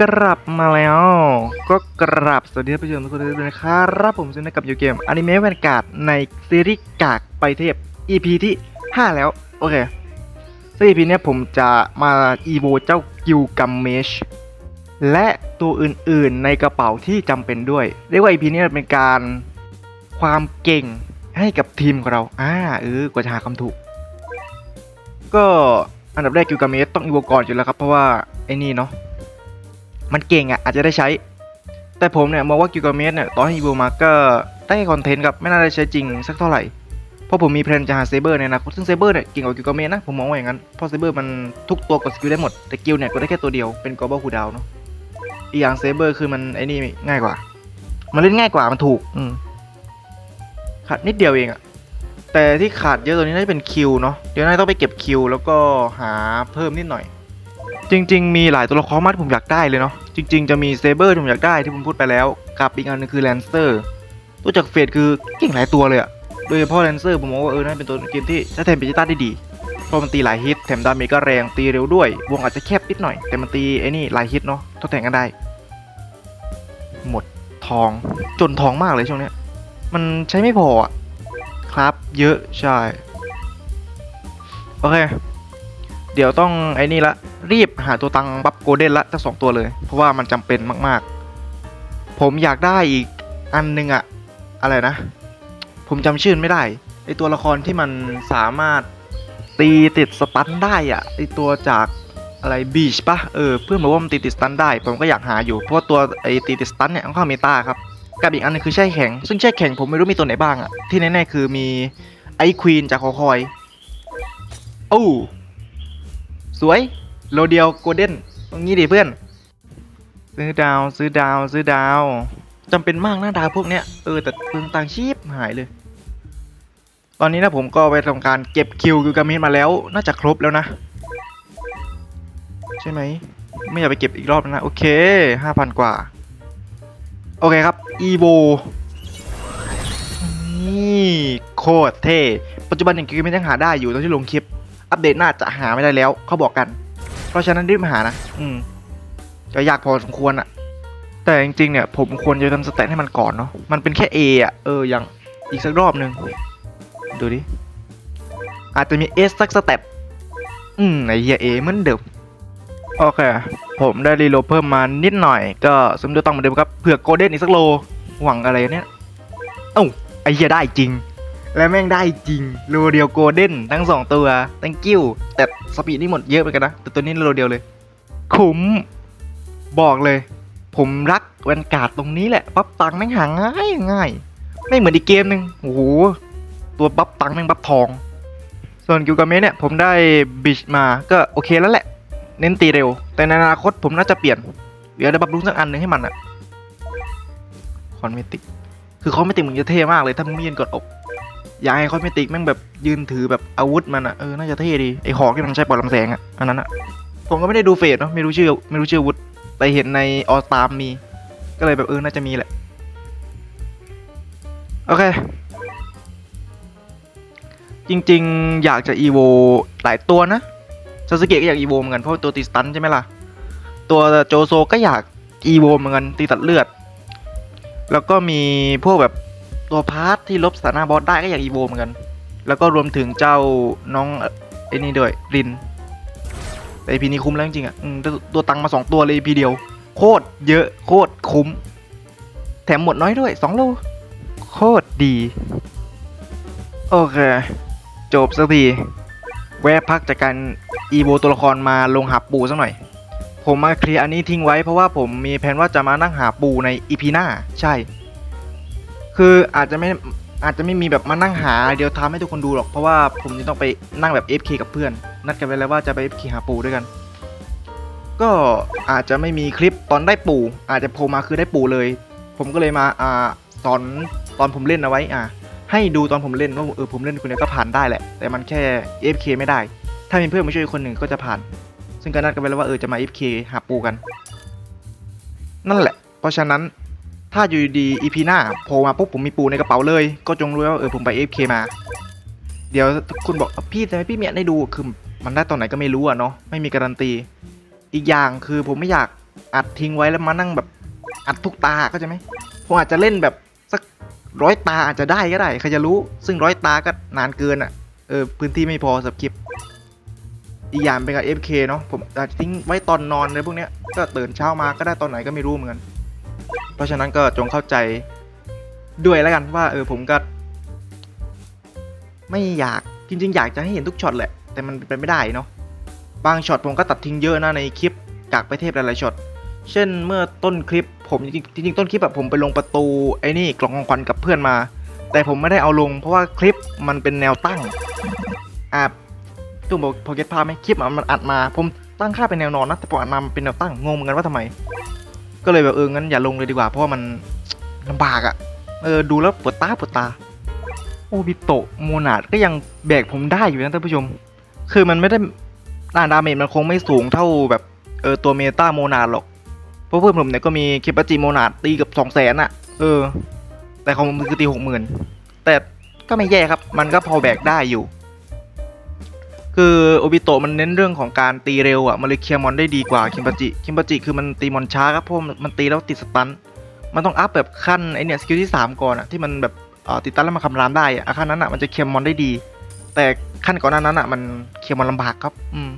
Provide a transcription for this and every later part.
กลับมาแล้ว ก็กลับสวัสดีท่านผู้ชมทุกคนด้วยนะครับผมซึ่งกับยูเกมอนิเมะแวนการ์ดในซีรีส์กากไปเทพ EP ที่ 5 แล้ว โอเคซึ่ง EP เนี้ยผมจะมาอีโวเจ้ากิลกัมเมช และตัวอื่นๆในกระเป๋าที่จำเป็นด้วย เรียกว่า EP นี้เป็นการความเก่งให้กับทีมของเรา อ่าเออกว่าจะหาคำถูก ก็อันดับแรกกิลกัมเมชต้องอีโวก่อนอยู่แล้วครับเพราะว่าไอ้นี่เนาะ มันเก่งอะอาจจะได้ใช้ แต่ผมเนี่ยมองว่ากิลกาเมสเนี่ยตอให้อีโวมาก็ได้คอนเทนต์ครับไม่น่าได้ใช้จริงสักเท่าไหร่เพราะผมมีแพลนจะหาเซเบอร์ในอนาคตซึ่งเซเบอร์เนี่ยเก่งกว่ากิลกาเมสนะผมมองว่าอย่างนั้นเพราะเซเบอร์มันทุกตัวกดสกิลได้หมดแต่กิลเนี่ยกดได้แค่ตัวเดียวเป็นกอบอลคูดาวเนาะอีกอย่างเซเบอร์คือมันไอ้นี่ง่ายกว่า มันเล่นง่ายกว่ามันถูกอืมขาดนิดเดียวเองอะแต่ที่ขาดเยอะตัวนี้น่าจะเป็นคิวเนาะเดี๋ยวน่าต้องไปเก็บคิวแล้วก็หาเพิ่มนิดหน่อย จริง ๆ มีหลายตัวละครมากที่ผมอยากได้เลยเนาะจริง ๆ จะมีเซเบอร์ที่ผมอยากได้ที่ผมพูดไปแล้วกับอีกอันหนึงคือแลนเซอร์ตัวจากเฟดคือเก่งหลายตัวเลยอะโดยเฉพาะแลนเซอร์ผมมองว่าเออนั่นเป็นตัวเกมที่ใช้แทนเบจิต้าได้ดีเพราะมันตีหลายฮิตแถมดาเมจก็แรงตีเร็วด้วย วงอาจจะแคบนิดหน่อย แต่มันตีไอ้นี่หลายฮิตเนาะทดแทนกันได้ หมดทองจนทองมากเลยช่วงเนี้ย มันใช้ไม่พออะครับ เยอะใช่ โอเค เดี๋ยวต้องไอ้นี่ละ รีบหาตัวตังบัฟโกลเด้นละทั้งสองตัวเลย เพราะว่ามันจำเป็นมากๆ ผมอยากได้อีกอันหนึงอะอะไรนะ ผมจำชื่อไม่ได้ไอตัวละครที่มันสามารถตีติดสตันได้อะไอตัวจากอะไรบีชปะเออเพื่อนบอกว่ามันตีติดสตันได้ ผมก็อยากหาอยู่เพราะว่าตัวไอตีติดสตันเนี่ยค่อนข้างเมตาครับกับอีกอันหนึงคือแช่แข็ง ซึ่งแช่แข็งผมไม่รู้มีตัวไหนบ้างอะที่แน่ๆคือมีไอควีนจากคอคอยโอ้ สวยโลเดียวโกลเด้นตรงนี้ดิเพื่อน ซื้อดาวซื้อดาวซื้อดาวจำเป็นมากนะดาวพวกเนี้ยเออแต่เปลืองตังชีพหายเลย ตอนนี้นะผมก็ไปทำการเก็บคิวกิลกามินมาแล้ว น่าจะครบแล้วนะ ใช่ไหมไม่อยากไปเก็บอีกรอบนะ โอเคห้าพันกว่า โอเคครับอีโวนี่โคตรเท่ปัจจุบันอย่างกิลกามินยังหาได้อยู่ตอนที่ลงคลิป อัปเดตน่าจะหาไม่ได้แล้วเขาบอกกัน เพราะฉะนั้นรีบมาหานะ อืมก็ยากพอสมควรอะแต่จริงๆเนี่ย ผมควรจะทำสเตตให้มันก่อนเนาะมันเป็นแค่ A อะเอออย่างอีกสักรอบหนึ่งดูดิอาจจะมี S สักสเต็ปอืมไอเฮีย A เหมือนเดิมโอเค ผมได้รีโลเพิ่มมานิดหน่อย ก็สมดุลต้องเหมือนเดิมครับเผื่อโกลเด้นอีกสักโล หวังอะไรเนี่ย เอ้าไอเฮียได้จริง และแม่งได้จริงโลเดียวโกลเด้นทั้งสองตัว thank you แต่สปีดนี่หมดเยอะเหมือนกันนะ แต่ตัวนี้โลเดียวเลย คุ้ม บอกเลย ผมรักแวนการ์ดตรงนี้แหละ ปั๊บตังแม่งหาง่ายง่ายไม่เหมือนอีกเกมหนึ่งโอ้โห ตัวปั๊บตังแม่งปั๊บทอง ส่วนกิวกาเมะเนี่ย ผมได้บิชมาก็โอเคแล้วแหละ เน้นตีเร็ว แต่ในอนาคตผมน่าจะเปลี่ยน เดี๋ยวได้บับลุงสักอันหนึ่งให้มันอะคอนเมติก คือคอนเมติกมึงจะเท่มากเลยถ้ามึงไม่ยืนกดอก อยากให้คอสเมติกแม่งแบบยืนถือแบบอาวุธมันอะเออน่าจะเท่ดีไอหอกที่มันใช้ปล่อยลำแสงอะอันนั้นอะผมก็ไม่ได้ดูเฟสเนาะไม่รู้ชื่อไม่รู้ชื่ออาวุธแต่เห็นในออสตามมี ก็เลยแบบเออน่าจะมีแหละโอเค จริงๆ อยากจะอีโวหลายตัวนะซาสึเกะก็อยากอีโวเหมือนกันเพราะตัวตีสตันใช่ไหมล่ะ ตัวโจโซก็อยากอีโวเหมือนกันตีตัดเลือด แล้วก็มีพวกแบบ ตัวพาร์ทที่ลบสถานะบอสได้ก็อย่ากอีโวเหมือนกัน แล้วก็รวมถึงเจ้าน้องเอ่อไอ้นี่ด้วยริน แต่ EP นี้คุ้มแล้วจริงๆอะตัวตังมาสองตัวเลย EP เดียว โคตรเยอะโคตรคุ้ม แถมหมดน้อยด้วยสองโล โคตรดี โอเค จบสักทีแวะพักจากการอีโวตัวละครมาลงหาปูสักหน่อย ผมมาเคลียร์อันนี้ทิ้งไว้เพราะว่าผมมีแผนว่าจะมานั่งหาปูใน EP หน้า ใช่ คืออาจจะไม่อาจจะไม่มีแบบมานั่งหาเดี๋ยวทำให้ทุกคนดูหรอกเพราะว่าผมจะต้องไปนั่งแบบ FK กับเพื่อน นัดกันไว้แล้วว่าจะไป FK หาปูด้วยกัน ก็อาจจะไม่มีคลิปตอนได้ปูอาจจะโผล่มาคือได้ปูเลย ผมก็เลยมาอ่าสอนตอนผมเล่นเอาไว้อ่าให้ดูตอนผมเล่นว่าเออผมเล่นคนเดียวก็ผ่านได้แหละ แต่มันแค่ FK ไม่ได้ ถ้ามีเพื่อนมาช่วยอีกคนหนึ่งก็จะผ่าน ซึ่งก็นัดกันไว้แล้วว่าเออจะมา FK หาปูกัน นั่นแหละ เพราะฉะนั้น ถ้าอยู่ดีๆ EP หน้าโผล่มาปุ๊บผมมีปูในกระเป๋าเลย ก็จงรู้ว่าเออผมไป AFK มา เดี๋ยวคุณบอกพี่ทำไมพี่เมียได้ดูคือมันได้ตอนไหนก็ไม่รู้อะเนาะไม่มีการันตี อีกอย่างคือผมไม่อยากอัดทิ้งไว้แล้วมานั่งแบบอัดทุกตาเข้าใจไหมผมอาจจะเล่นแบบสักร้อยตาอาจจะได้ก็ได้ใครจะรู้ ซึ่งร้อยตาก็นานเกินอะเออพื้นที่ไม่พอสำหรับคลิปอีกอย่างเป็นกับ FK เนาะผมอาจจะทิ้งไว้ตอนนอนเลยพวกเนี้ยก็ตื่นเช้ามาก็ได้ตอนไหนก็ไม่รู้เหมือนกัน เพราะฉะนั้นก็จงเข้าใจด้วยแล้วกันว่า เออผมก็ ไม่อยากจริง ๆ อยากจะให้เห็นทุกช็อตแหละ แต่มันเป็นไม่ได้เนาะบางช็อตผมก็ตัดทิ้งเยอะนะในคลิปกากไปเทพหลายๆช็อตเช่นเมื่อต้นคลิปผมจริงๆจริงต้นคลิปแบบผมไปลงประตูไอ้นี่กล่องของขวัญกับเพื่อนมา แต่ผมไม่ได้เอาลง เพราะว่าคลิปมันเป็นแนวตั้งอ่าตุ้มบอกพอเก็ตภาพไหมคลิปมันอัดมา ผมตั้งค่าเป็นแนวนอนนะแต่พออัดมามันเป็นแนวตั้งงงเหมือนกันว่าทำไม ก็เลยแบบเอองั้นอย่าลงเลยดีกว่าเพราะว่ามันลำบากอะ่ะ เออดูแล้วปวดตาปวดตา โอบิโตะโมนาดก็ยังแบกผมได้อยู่นะท่านผู้ชม คือมันไม่ได้ดาดาเมจมันคงไม่สูงเท่าแบบเออตัวเมตาโมนาดหรอก เพราะเพื่อนผมเนี่ยก็มีคิปาจิโมนาดตีเกับสองแสนอะเออ แต่ของผมคือตีหกหมื่นแต่ก็ไม่แย่ครับ มันก็พอแบกได้อยู่ คือโอบิโตะมันเน้นเรื่องของการตีเร็วอะมันเลยเคลียร์มอนได้ดีกว่าคิมปาจิคิมปาจิคือมันตีมอนช้าครับเพราะมันตีแล้วติดสตันมันต้องอัพแบบขั้นไอเนี่ยสกิลที่ 3 ก่อนอะที่มันแบบติดตั้งแล้วมาคำรามได้อะขั้นนั้นอะมันจะเคลียร์มอนได้ดี แต่ขั้นก่อนนั้นอะมันเคลียร์มอนลำบากครับอืม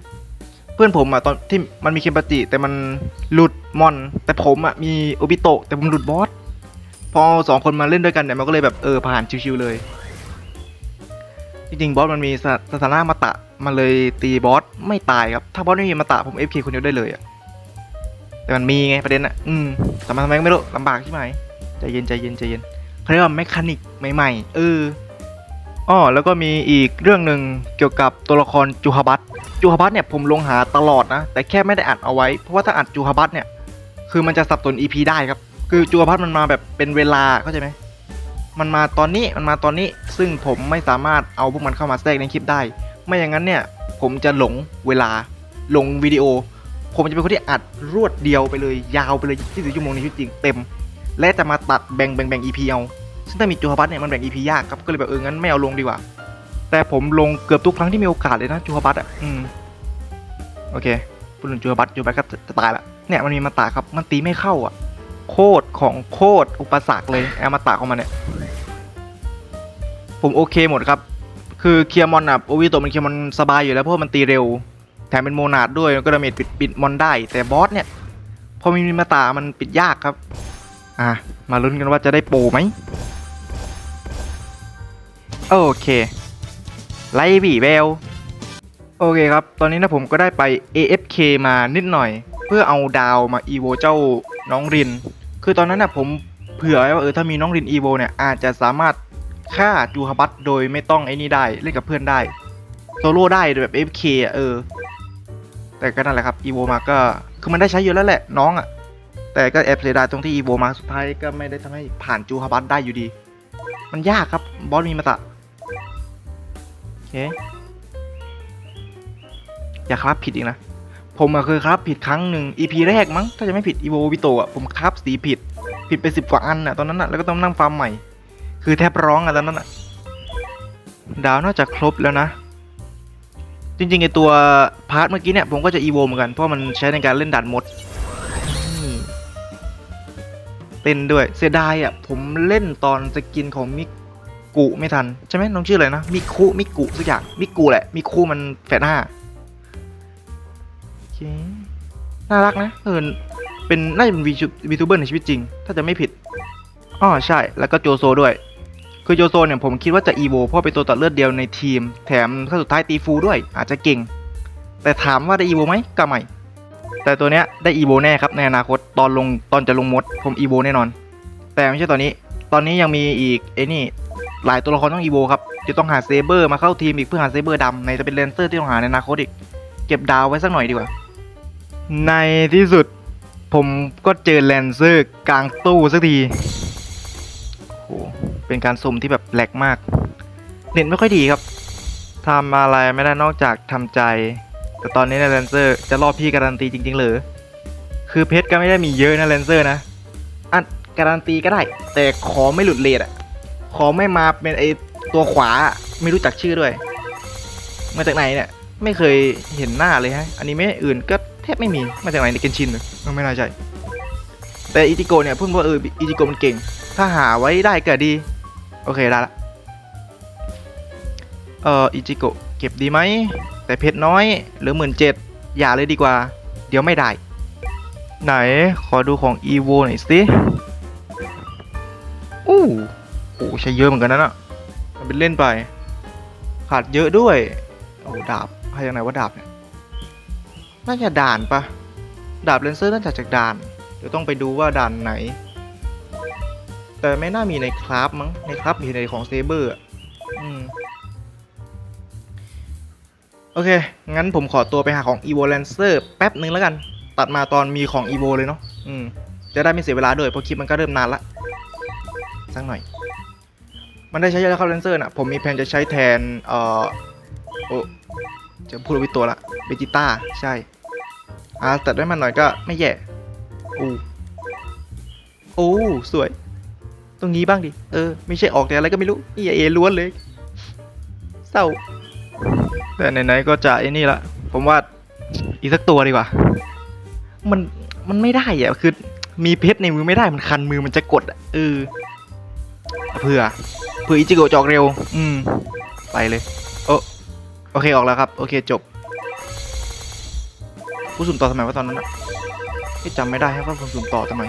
เพื่อนผมอะตอนที่มันมีคิมปาจิแต่มันหลุดมอน แต่ผมอะมีโอบิโตะแต่ผมหลุดบอสพอสองคนมาเล่นด้วยกันเนี่ยมันก็เลยแบบเออผ่านชิวๆเลย จริงๆบอสมันมีสถานะมาตะมันเลยตีบอสไม่ตายครับ ถ้าบอสไม่มีมาตะผม FK คนเดียวได้เลยอะแต่มันมีไงประเด็นอะอืมแต่มันทำไมก็ไม่รู้ลำบากใช่ไหมใจเย็นใจเย็นใจเย็นเขาเรียกว่าแมคานิกใหม่ๆเอออ้อแล้วก็มีอีกเรื่องหนึ่งเกี่ยวกับตัวละครจูฮาบัตจูฮาบัตเนี่ยผมลงหาตลอดนะ แต่แค่ไม่ได้อัดเอาไว้ เพราะว่าถ้าอัดจูฮาบัตเนี่ย คือมันจะสับสน EP ได้ครับ คือจูฮาบัตมันมาแบบเป็นเวลาเข้าใจไหม มันมาตอนนี้มันมาตอนนี้ซึ่งผมไม่สามารถเอาพวกมันเข้ามาแทรกในคลิปได้ ไม่อย่างนั้นเนี่ยผมจะหลงเวลาหลงวิดีโอ ผมจะเป็นคนที่อัดรวดเดียวไปเลยยาวไปเลยที่สิชั่วโมงในชีวิตจริงเต็ม และจะมาตัดแบ่งแบ่งแบ่ง EP เอาซึ่งถ้ามีจูฮาบัตเนี่ยมันแบ่ง EP ยากครับก็เลยแบบเอองั้นไม่เอาลงดีกว่า แต่ผมลงเกือบทุกครั้งที่มีโอกาสเลยนะจูฮาบัตอะอืมโอเคพูดถึงจูฮาบัตจูฮาบัตก็จะตายละเนี่ยมันมีมาตาครับมันตีไม่เข้าอะโคตรของโคตรอุปสรรคเลยแอมาตาของมันเนี่ย ผมโอเคหมดครับ คือเคลียร์มอนอะโอวิโตมันเคลียร์มอนสบายอยู่แล้วเพราะมันตีเร็ว แถมเป็นโมนาดด้วยก็ดาเมจปิดปิดมอนได้ แต่บอสเนี่ย พอมีมาตามันปิดยากครับ อะ มาลุ้นกันว่าจะได้โปรไหมโอเค ไลบีเบลโอเคครับ ตอนนี้นะผมก็ได้ไป AFK มานิดหน่อย เพื่อเอาดาวมาอีโวเจ้าน้องริน คือตอนนั้นนะผมเผื่อไว้ว่าเออถ้ามีน้องรินอีโวเนี่ยอาจจะสามารถ ฆ่าจูฮาบัตโดยไม่ต้องไอ้นี่ได้ เล่นกับเพื่อนได้ โซโล่ได้แบบ FK อะเออ แต่ก็นั่นแหละครับอีโวมาก็คือมันได้ใช้อยู่แล้วแหละน้องอะ แต่ก็แอบเสียดายตรงที่อีโวมาสุดท้ายก็ไม่ได้ทำให้ผ่านจูฮาบัตได้อยู่ดี มันยากครับบอสมีมาตะโอเคอย่าครับผิดอีกนะผมเคยครับผิดครั้งหนึ่ง EP แรกมั้งถ้าจะไม่ผิดอีโววิโตอะผมครับสีผิด ผิดไปสิบกว่าอันอะตอนนั้นอะแล้วก็ต้องนั่งฟาร์มใหม่ คือแทบร้องอะตอนนั้นอะดาวน่าจะครบแล้วนะ จริงๆไอตัวพาร์ทเมื่อกี้เนี่ยผมก็จะอีโวเหมือนกัน เพราะมันใช้ในการเล่นด่านมดเต้นด้วยเสียดายอะผมเล่นตอนสกินของมิกุไม่ทัน ใช่ไหมน้องชื่ออะไรนะมิคุมิกุสักอย่างมิกุแหละมิคุมันแฝดห้าโอเคน่ารักนะเออเป็นน่าจะเป็นวีทูเบอร์ในชีวิตจริง ถ้าจะไม่ผิดอ๋อใช่แล้วก็โจโซด้วย คือโจโซเนี่ยผมคิดว่าจะอีโวเพราะเป็นตัวตัดเลือดเดียวในทีม แถมถ้าสุดท้ายตีฟูด้วยอาจจะเก่ง แต่ถามว่าได้อีโวไหมก็ไม่ แต่ตัวเนี้ยได้อีโวแน่ครับในอนาคตตอนลงตอนจะลงมดผมอีโวแน่นอน แต่ไม่ใช่ตอนนี้ ตอนนี้ยังมีอีกไอ้นี่หลายตัวละครต้องอีโวครับจะต้องหาเซเบอร์มาเข้าทีมอีกเพื่อหาเซเบอร์ดำในจะเป็นเลนเซอร์ที่ต้องหาในอนาคตอีก เก็บดาวไว้สักหน่อยดีกว่า ในที่สุดผมก็เจอแลนเซอร์กลางตู้สักทีโอ้ เป็นการสุ่มที่แบบแหลกมาก เน็ตไม่ค่อยดีครับทำอะไรไม่ได้นอกจากทำใจ แต่ตอนนี้ในแลนเซอร์จะรอบพี่การันตีจริงๆเหรอคือเพชรก็ไม่ได้มีเยอะนะแลนเซอร์นะ อันการันตีก็ได้ แต่ขอไม่หลุดเลทอะขอไม่มาเป็นไอตัวขวาอะไม่รู้จักชื่อด้วย มาจากไหนเนี่ย ไม่เคยเห็นหน้าเลยฮะอนิเมะอื่นก็แทบไม่มี มาจากไหนในเกนชินเลยไม่น่าใช่แต่อิจิโกะเนี่ยเพิ่งว่าเอออิจิโกะมันเก่ง ถ้าหาไว้ได้ก็ดี โอเคได้ละเอ่ออิจิโกะเก็บดีไหม แต่เพชรน้อยหลือหมื่นเจ็ดอย่าเลยดีกว่า เดี๋ยวไม่ได้ ไหนขอดูของ e v o หน่อยสิอู้โอ้ใช้เยอะเหมือนกันนะน่ะมันเป็นเล่นไป ขาดเยอะด้วย โอ้ดาบให้ยังไงว่าดาบเนี่ยน่าจะด่านปะดาบเลนเซอร์น่าจะจากด่าน เดี๋ยวต้องไปดูว่าด่านไหน แต่ไม่น่ามีในคราฟมั้ง ในคราฟมีในของเซเบอร์อืม โอเค งั้นผมขอตัวไปหาของ Evo Lancer แป๊บนึงแล้วกัน ตัดมาตอนมีของ Evo เลยเนาะ อืม จะได้ไม่เสียเวลาด้วยเพราะคลิปมันก็เริ่มนานละ สักหน่อย มันได้ใช้แล้วครับ Lancer น่ะ ผมมีแผนจะใช้แทน เอ่อ โอ้จะพูดวิตัวละเบจิต้า ใช่ อ่า ตัดได้มันหน่อยก็ไม่แย่โอ้โอ้สวย ตรงนี้บ้างดิ เออ ไม่ใช่ออกแต่อะไรก็ไม่รู้นี่เอล้วนเลย เศร้า แต่ไหนๆก็จะไอ้นี่ละ ผมว่าอีกสักตัวดีกว่า มัน มันไม่ได้อะคือ มีเพชรในมือไม่ได้ มันคันมือมันจะกดอะเออ เผื่อ เผื่ออิจิโกะจะออกเร็ว อืม ไปเลย โอโอเคออกแล้วครับ โอเคจบ ผู้สุ่มต่อทำไมว่าตอนนั้นอะไม่จำไม่ได้ครับว่าผมสุ่มต่อทำไม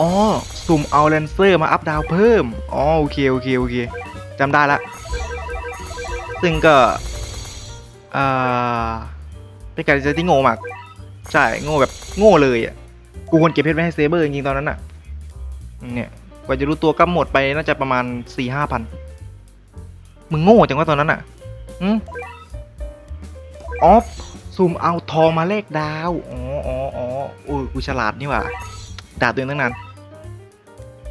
อ๋อ สุ่มเอาเลนเซอร์มาอัพดาวเพิ่ม อ๋อโอเคโอเคโอเคจำได้ละ ซึ่งก็อ่าเป็นการที่โง่มาก ใช่โง่แบบโง่เลยอะ กูควรเก็บเพชรไว้ให้เซเบอร์จริงๆตอนนั้นอะ เนี่ยกว่าจะรู้ตัวก็หมดไปน่าจะประมาณสี่ห้าพัน มึงโง่จังว่าตอนนั้นอะอืมอ๋อสุ่มเอาทองมาแลกดาว อ๋ออ๋ออ๋อโอ้ยกูฉลาดนี่หว่าด่าตัวเองตั้งนาน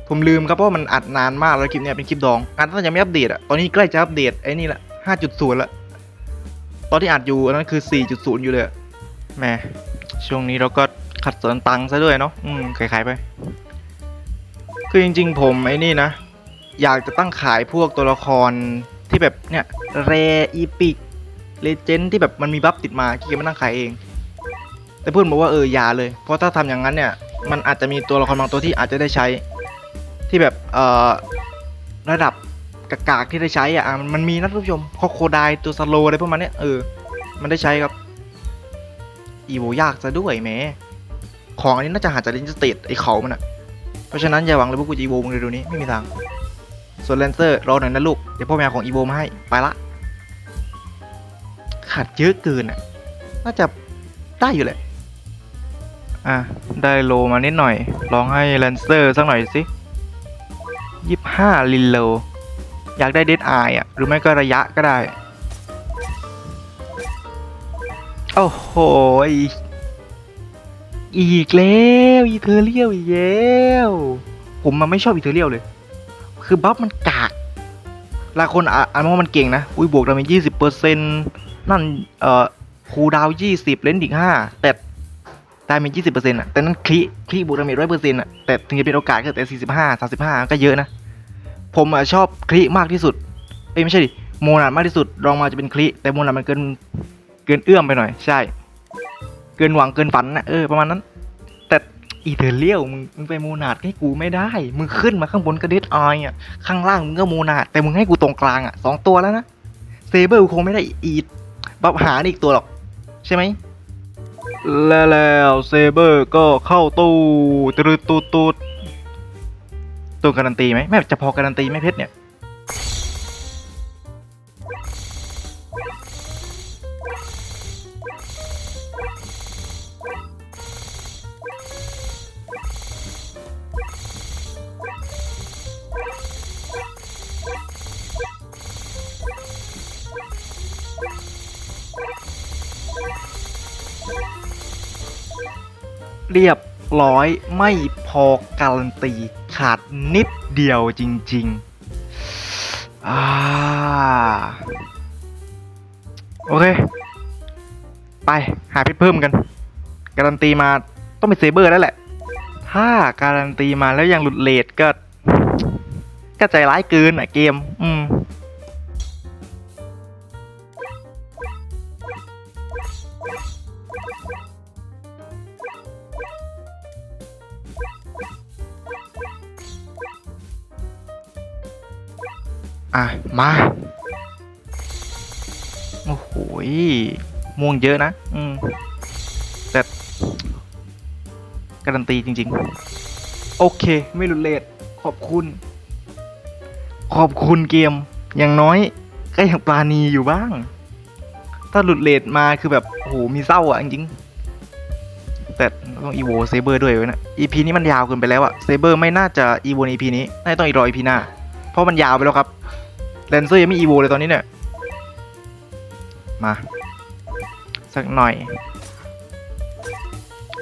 ผมลืมครับเพราะมันอัดนานมากแล้วคลิปเนี้ยเป็นคลิปดองอัดตั้งแต่ยังไม่อัปเดตอะตอนนี้ใกล้จะอัปเดตไอ้นี่ละ5.0ละตอนที่อัดอยู่อันนั้นคือ 4.0 อยู่เลยแหมช่วงนี้เราก็ขัดสนตังค์ซะด้วยเนาะอืมขายๆไป คือจริง ๆ ผมไอ้นี่นะ อยากจะตั้งขายพวกตัวละครที่แบบเนี่ยเรอีพิกเลเจนที่แบบมันมีบัฟติดมาขี้เกียจมานั่งขายเอง แต่เพื่อนบอกว่าเอออย่าเลย เพราะถ้าทำอย่างนั้นเนี่ย มันอาจจะมีตัวละครบางตัวที่อาจจะได้ใช้ ที่แบบเอ่อระดับกากากที่ได้ใช้อะอะมันมีนะท่านผู้ชมคอโคไดตัวสโลอะไรพวกมันเนี่ยเออมันได้ใช้ครับ อีโวยากซะด้วยแหมของอันนี้น่าจะหาจากลินสเตทไอเขามันอะ เพราะฉะนั้นอย่าหวังเลยพว่ากูจะอีโวมึงเร็วๆนี้ไม่มีทาง ส่วนแลนเซอร์รอหน่อยนะลูก เดี๋ยวพ่อแม่ของอีโวมาให้ ไปละ ขาดเยอะเกินอะ น่าจะได้อยู่แหละ อะ ได้โลมานิดหน่อย ลองให้แลนเซอร์สักหน่อยสิ ยี่ห้าลินโล อยากได้เดดไออะ หรือไม่ก็ระยะก็ได้ โอ้โห อีกแล้วอีเทอเรียลอีกแล้วผมมันไม่ชอบอีเทอเรียลเลย คือบัฟมันกากหลายคนอ่านว่ามันเก่งนะ อุ้ยบวกดาเมจยี่สิบเปอร์เซ็นต์นั่น เอ่อคูดาวยี่สิบเลนส์อีกห้าแต่ดาเมจยี่สิบเปอร์เซ็นต์อะ แต่นั่นคลิคลิบวกดาเมจร้อยเปอร์เซ็นต์อะ แต่ถึงจะเป็นโอกาสก็แต่สี่สิบห้าสามสิบห้าก็เยอะนะ ผมอะชอบคลิมากที่สุดเอ้ยไม่ใช่ดิโมนาดมากที่สุดรองมาจะเป็นคลิแต่โมนาดมันเกินเกินเอื้อมไปหน่อย ใช่ เกินหวังเกินฝันนะเออประมาณนั้น แต่อีเทอเรียลมึงมึงไปโมนาดให้กูไม่ได้มึงขึ้นมาข้างบนกระเด็ดออยอะข้างล่างมึงก็โมนาดแต่มึงให้กูตรงกลางอะสองตัวแล้วนะเซเบอร์คงไม่ได้อีดบับหาอีกตัวหรอก ใช่ไหมและแล้วเซเบอร์ก็เข้าตู้ตรุดตูดตูด ตัวการันตีไหมไม่จะพอการันตีไหมเพชรเนี่ยเรียบร้อยไม่พอการันตี ขาดนิดเดียวจริงๆอ่าโอเค ไปหาเพชรเพิ่มกัน การันตีมาต้องเป็นเซเบอร์แล้วแหละ ถ้าการันตีมาแล้วยังหลุดเลทก็ ก็ใจร้ายเกินอะเกม อืม อะ มา โอ้โหม่วงเยอะนะ อืม แต่การันตีจริง ๆ โอเค ไม่หลุดเลทขอบคุณ ขอบคุณเกม อย่างน้อย ก็ยังปราณีอยู่บ้าง ถ้าหลุดเลทมาคือแบบ โอ้โห มีเศร้าอะจริงแต่ต้องอีโวเซเบอร์ด้วยไว้นะ EP นี้มันยาวเกินไปแล้วอะเซเบอร์ไม่น่าจะอีโวใน EP นี้ น่าต้องอีรอ EP หน้า เพราะมันยาวไปแล้วครับ แลนเซอร์ยังไม่อีโวเลยตอนนี้เนี่ย มา สักหน่อย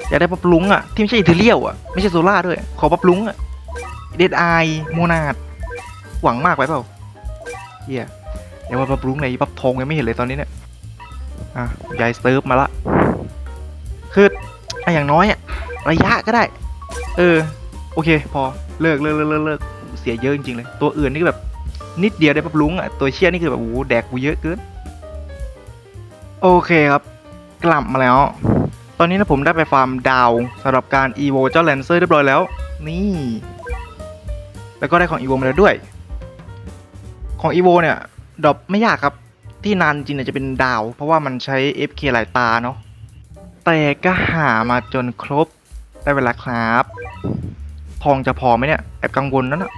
อยากได้ปับลุงอะที่ไม่ใช่อิตาเลียวอะไม่ใช่โซล่าด้วย ขอปับลุงอะเดดไอโมนาดหวังมากไปเปล่าเฮียเดี๋ยวว่าปับลุงไหนปับทงยังไม่เห็นเลยตอนนี้เนี่ยอะยายเซิร์ฟมาละคืออะอย่างน้อยอะระยะก็ได้ เออ โอเค พอเลิกเลิกเลิกเลิกเสียเยอะจริงๆเลย ตัวอื่นนี่แบบ นิดเดียวได้ปับลุงอะตัวเชี่ยนี่คือแบบโอ้โหแดกกูเยอะเกินโอเคครับ กลับมาแล้ว ตอนนี้นะผมได้ไปฟาร์มดาวสำหรับการ EVO เจ้าแลนเซอร์เรียบร้อยแล้ว นี่ แล้วก็ได้ของ EVO มาแล้วด้วย ของ EVO เนี่ยดรอปไม่ยากครับ ที่นานจริงเนี่ยจะเป็นดาว เพราะว่ามันใช้ FK หลายตาเนาะแต่ก็หามาจนครบได้เวลาครับ ทองจะพอไหมเนี่ย แอบกังวลนั่นอะ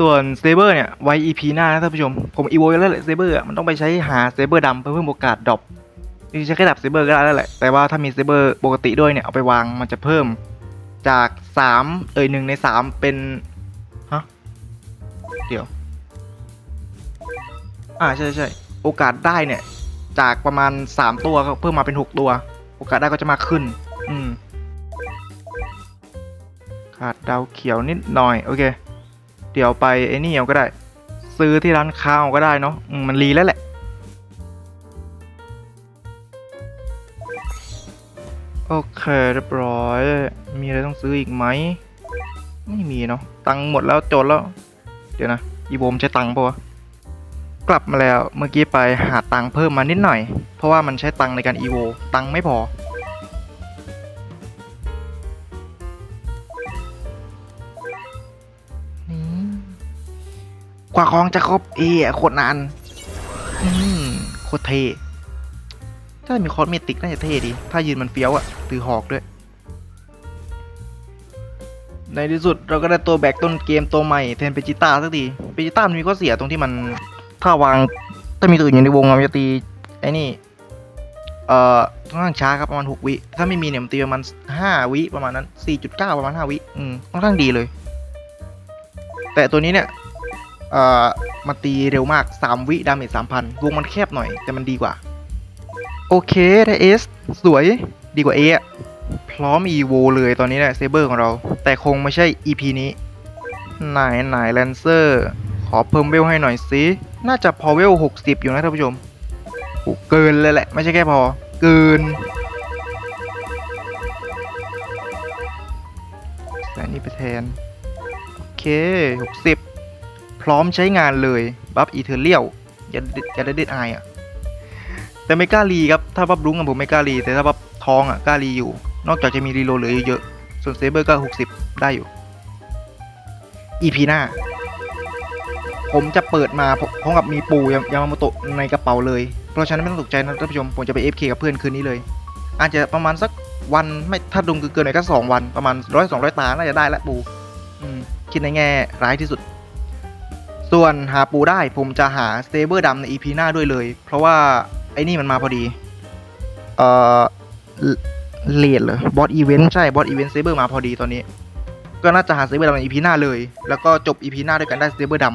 ส่วนเซเบอร์เนี่ยไว้ EP หน้านะท่านผู้ชม ผม EVO ไว้แล้วแหละเซเบอร์มันต้องไปใช้หาเซเบอร์ดำเพื่อเพิ่มโอกาสดรอปจริงๆใช้แค่ดับเซเบอร์ก็ได้แล้วแหละ แต่ว่าถ้ามีเซเบอร์ปกติด้วยเนี่ย เอาไปวางมันจะเพิ่มจาก 3 เอ่ยหนึ่งใน 3 เป็น ฮะ เดี๋ยว อ่าใช่ใช่โอกาสได้เนี่ย จากประมาณ 3 ตัวก็เพิ่มมาเป็น 6 ตัว โอกาสได้ก็จะมากขึ้น อืมขาดดาวเขียวนิดหน่อย โอเค เดี๋ยวไปไอ้นี่เอาก็ได้ ซื้อที่ร้านค้าเอาก็ได้เนาะมันรีแล้วแหละโอเคเรียบร้อย มีอะไรต้องซื้ออีกไหมไม่มีเนาะตังหมดแล้วจดแล้ว เดี๋ยวนะอีโบมใช้ตังปะวะกลับมาแล้วเมื่อกี้ไปหาตังเพิ่มมานิดหน่อย เพราะว่ามันใช้ตังในการอีโวตังไม่พอ ว่าของจะครบเอะโคตรนานอืมโคตรเทถ้ามีคอสเมติกน่าจะเท่ดี ถ้ายืนมันเฟี้ยวอะถือหอกด้วย ในที่สุดเราก็ได้ตัวแบกต้นเกมตัวใหม่แทนเปจิต้าสักทีเปจิต้ามันมีข้อเสียตรงที่มัน ถ้าวาง ถ้ามีตัวอื่นอยู่ในวงมันจะตีไอ้นี่ เอ่อค่อนข้างช้าครับประมาณ 6 วิ ถ้าไม่มีเนี่ยมันตีประมาณ 5 วิประมาณนั้น 4.9 ประมาณ 5 วิ อืม ค่อนข้างดีเลย แต่ตัวนี้เนี่ย เอ่อมาตีเร็วมาก 3 วิดาเมจ3,000 วงมันแคบหน่อย แต่มันดีกว่า โอเคได้เอสสวยดีกว่าเอะพร้อม EVO เลยตอนนี้เนี่ยเซเบอร์ของเรา แต่คงไม่ใช่ EP นี้ไหนไหนแลนเซอร์ ขอเพิ่มเวลให้หน่อยสิน่าจะพอเวล 60 อยู่นะท่านผู้ชมเกินเลยแหละ ไม่ใช่แค่พอ เกินแต่นี่ไปแทน โอเค 60 พร้อมใช้งานเลยบัฟอีเทอร์เรียลอย่าอย่าได้เด็ดอายอะแต่ไม่กล้ารีครับถ้าบัฟรุ้งอะผมไม่กล้ารีแต่ถ้าบัฟทองอะกล้ารีอยู่ นอกจากจะมีรีโลเหลือเยอะๆส่วนเซเบอร์ก็ 60 ได้อยู่ EP หน้า ผมจะเปิดมาพร้อมกับมีปูยามาโมโตะในกระเป๋าเลย เพราะฉะนั้นไม่ต้องตกใจนะท่านผู้ชม ผมจะไป FK กับเพื่อนคืนนี้เลย อาจจะประมาณสักวันไม่ถ้าดุงเกินหน่อยก็สองวันประมาณร้อยสองร้อยตาน่าจะได้แล้วปูคิดในแง่ร้ายที่สุด ส่วนหาปูได้ผมจะหาสเตเบอร์ดำใน EP หน้าด้วยเลย เพราะว่าไอ้นี่มันมาพอดี เอ่อเลดเหรอบอสอีเวนต์ใช่บอสอีเวนต์เซเบอร์มาพอดีตอนนี้ ก็น่าจะหาเซเบอร์ดำใน EP หน้าเลย แล้วก็จบ EP หน้าด้วยกันได้เซเบอร์ด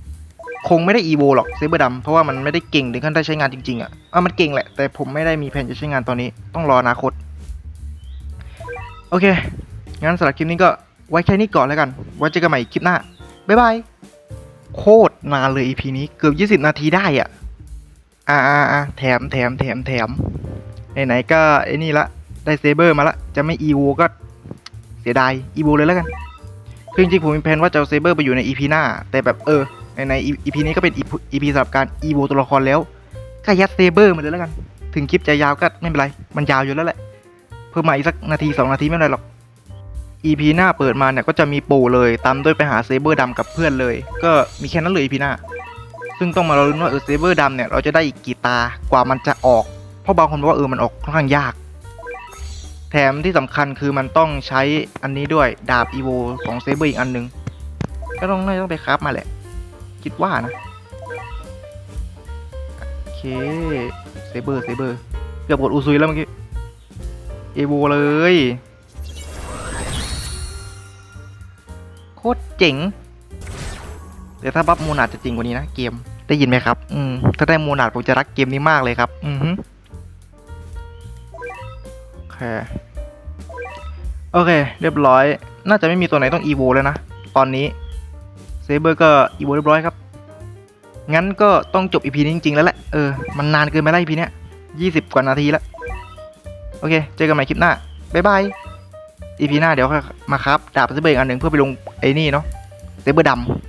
ำคงไม่ได้อีโวหรอกเซเบอร์ดำเพราะว่ามันไม่ได้เก่งถึงขั้นได้ใช้งานจริงๆอะอะมันเก่งแหละแต่ผมไม่ได้มีแผนจะใช้งานตอนนี้ต้องรออนาคต โอเคงั้นสำหรับคลิปนี้ก็ไว้แค่นี้ก่อนแล้วกันไว้เจอกันใหม่คลิปหน้าบ๊ายบาย โคตรนานเลย EP นี้เกือบ 20 นาทีได้อะอ่าอ่าอ่าแถมแถมแถมแถมไหนๆก็ไอ้นี่ละ ได้เซเบอร์มาละ จะไม่อีโวก็เสียดายอีโวเลยแล้วกัน คือจริงๆผมมีแผนว่าจะเอาเซเบอร์ไปอยู่ใน EP หน้า แต่แบบเออในใน EP นี้ก็เป็น EP สำหรับการอีโวตัวละครแล้วก็ยัดเซเบอร์มาเลยแล้วกัน ถึงคลิปจะยาวก็ไม่เป็นไร มันยาวอยู่แล้วแหละ เพิ่มมาอีกสักนาทีสองนาทีไม่เป็นไรหรอก EP หน้าเปิดมาเนี่ยก็จะมีปู่เลยตามด้วยไปหาเซเบอร์ดำกับเพื่อนเลย ก็มีแค่นั้นเลย EP หน้า ซึ่งต้องมาเราลุ้นว่าเออเซเบอร์ดำเนี่ยเราจะได้อีกกี่ตากว่ามันจะออก เพราะบางคนบอกว่าเออมันออกค่อนข้างยาก แถมที่สำคัญคือมันต้องใช้อันนี้ด้วยดาบอีโวของเซเบอร์อีกอันหนึง ก็ต้องน่าจะต้องไปคราฟมาแหละ คิดว่านะโอเคเซเบอร์เซเบอร์เกือบกดอูซุยแล้วเมื่อกี้เอโวเลย ตรเจ๋งแต่ถ้าบัฟโมนาดจะจริงกว่านี้นะเกมได้ยินไหมครับ อืมถ้าได้โมนาดผมจะรักเกมนี้มากเลยครับ อือฮึโอเคโอเค เรียบร้อย น่าจะไม่มีตัวไหนต้องอีโวแล้วนะ ตอนนี้เซเบอร์ก็อีโวเรียบร้อยครับ งั้นก็ต้องจบอีพีนี้จริงๆ แล้วแหละ เออ มันนานเกินไปแล้วอีพีเนี้ยยี่สิบกว่านาทีแล้ว โอเค เจอกันใหม่คลิปหน้า บ๊ายบาย อีพีหน้าเดี๋ยวมาครับ ดาบเซเบอร์อีกอันหนึ่งเพื่อไปลงไอ้นี่เนาะเซเบอร์ดำ